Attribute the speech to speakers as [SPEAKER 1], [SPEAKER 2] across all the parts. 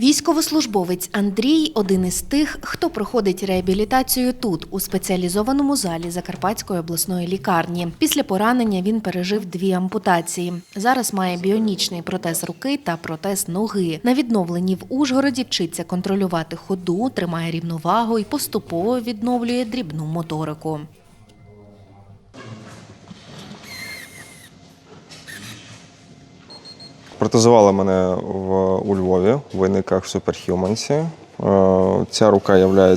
[SPEAKER 1] Військовослужбовець Андрій один із тих, хто проходить реабілітацію тут, у спеціалізованому залі Закарпатської обласної лікарні. Після поранення він пережив дві ампутації. Зараз має біонічний протез руки та протез ноги. На відновленні в Ужгороді вчиться контролювати ходу, тримає рівновагу і поступово відновлює дрібну моторику.
[SPEAKER 2] Протезували мене в, у Львові в виниках в Суперхюмансі. Е, Ця рука є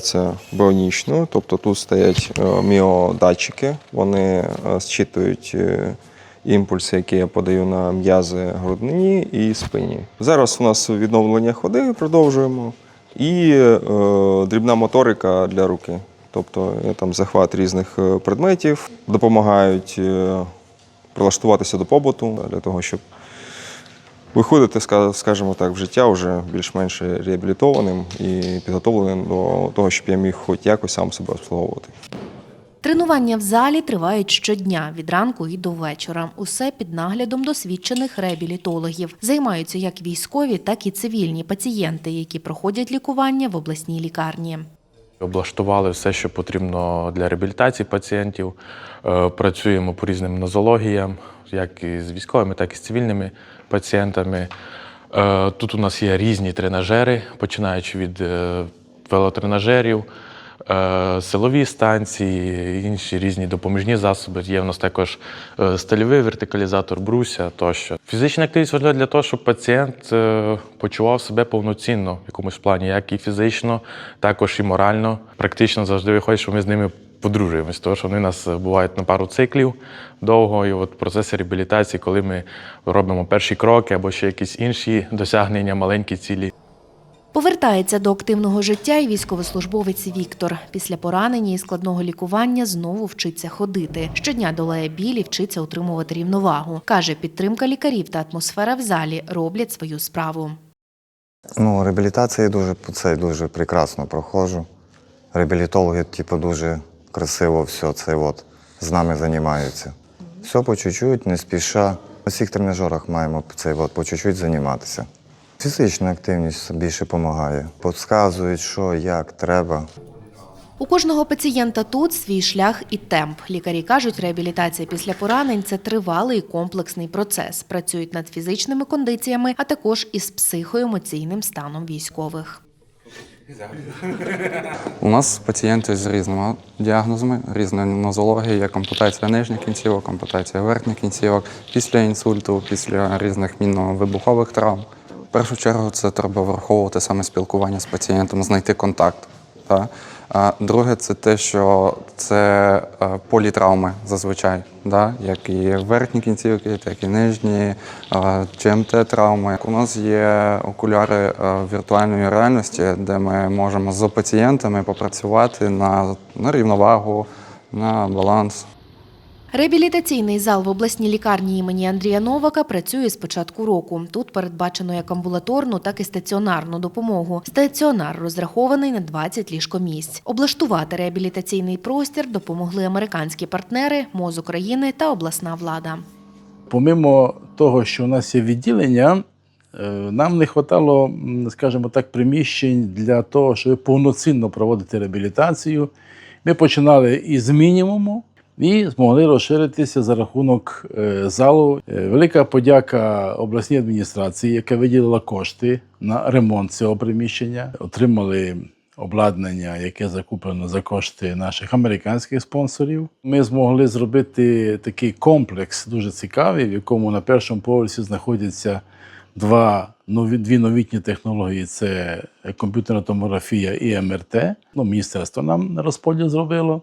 [SPEAKER 2] біонічною, тобто тут стоять е, міодатчики, вони е, зчитують імпульси, які я подаю на м'язи груднині і спині. Зараз у нас відновлення ходи продовжуємо і е, дрібна моторика для руки. Тобто там захват різних предметів, допомагають прилаштуватися до побуту для того, щоб виходити, ска- скажімо так, в життя вже більш-менш реабілітованим і підготовленим до того, щоб я міг хоч якось сам себе обслуговувати.
[SPEAKER 1] Тренування в залі тривають щодня від ранку і до вечора. Усе під наглядом досвідчених реабілітологів. Займаються як військові, так і цивільні пацієнти, які проходять лікування в обласній лікарні.
[SPEAKER 3] Облаштували все, що потрібно для реабілітації пацієнтів. Е, Працюємо по різним нозологіям, як і з військовими, так і з цивільними пацієнтами. Е, Тут у нас є різні тренажери, починаючи від е, велотренажерів, силові станції, інші різні допоміжні засоби. Є в нас також е, стильовий вертикалізатор, бруся тощо. Фізична активність важлива для того, щоб пацієнт е, почував себе повноцінно в якомусь плані, як і фізично, також і морально. Практично завжди виходить, що ми з ними подружуємось, тому що вони у нас бувають на пару циклів довго. І от процес реабілітації, коли ми робимо перші кроки або ще якісь інші досягнення, маленькі цілі.
[SPEAKER 1] Повертається до активного життя і військовослужбовець Віктор. Після поранення і складного лікування знову вчиться ходити. Щодня долає біль і вчиться утримувати рівновагу. Каже, підтримка лікарів та атмосфера в залі роблять свою справу.
[SPEAKER 4] Ну, реабілітація дуже це дуже прекрасно проходжу. Реабілітологи, типу, дуже красиво все це от з нами займаються. Все по чуть-чуть, не спіша. На всіх тренажерах маємо це от, по чуть-чуть займатися. Фізична активність більше допомагає. Підказують, що, як треба.
[SPEAKER 1] У кожного пацієнта тут свій шлях і темп. Лікарі кажуть, реабілітація після поранень це тривалий і комплексний процес. Працюють над фізичними кондиціями, а також із психоемоційним станом військових.
[SPEAKER 5] У нас пацієнти з різними діагнозами, різної нозології, як ампутація нижніх кінцівок, ампутація верхніх кінцівок, після інсульту, після різних мінно-вибухових травм. Першу чергу це треба враховувати саме спілкування з пацієнтом, знайти контакт. Та? А друге, це те, що це е, політравми зазвичай, да? як і верхні кінцівки, так і нижні, е, ЧМТ-травми. У нас є окуляри е, віртуальної реальності, де ми можемо з пацієнтами попрацювати на, на рівновагу, на баланс.
[SPEAKER 1] Реабілітаційний зал в обласній лікарні імені Андрія Новака працює з початку року. Тут передбачено як амбулаторну, так і стаціонарну допомогу. Стаціонар розрахований на 20 ліжкомісць. Облаштувати реабілітаційний простір допомогли американські партнери, МОЗ України та обласна влада.
[SPEAKER 6] Помимо того, що у нас є відділення, е, нам не вистачало, скажімо так, приміщень для того, щоб повноцінно проводити реабілітацію. Ми починали із мінімуму і змогли розширитися за рахунок е, залу. Е, Велика подяка обласній адміністрації, яка виділила кошти на ремонт цього приміщення. Отримали обладнання, яке закуплено за кошти наших американських спонсорів. Ми змогли зробити такий комплекс дуже цікавий, в якому на першому поверсі знаходяться два нові, дві новітні технології: це комп'ютерна томографія і МРТ. Ну, міністерство нам на розподіл зробило.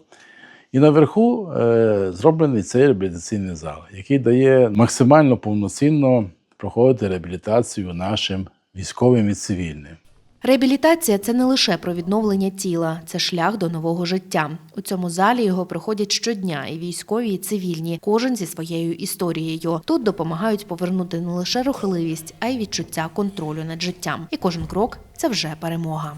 [SPEAKER 6] І наверху е, зроблений цей реабілітаційний зал, який дає максимально повноцінно проходити реабілітацію нашим військовим і цивільним.
[SPEAKER 1] Реабілітація це не лише про відновлення тіла, це шлях до нового життя. У цьому залі його проходять щодня, і військові, і цивільні, кожен зі своєю історією. Тут допомагають повернути не лише рухливість, а й відчуття контролю над життям. І кожен крок це вже перемога.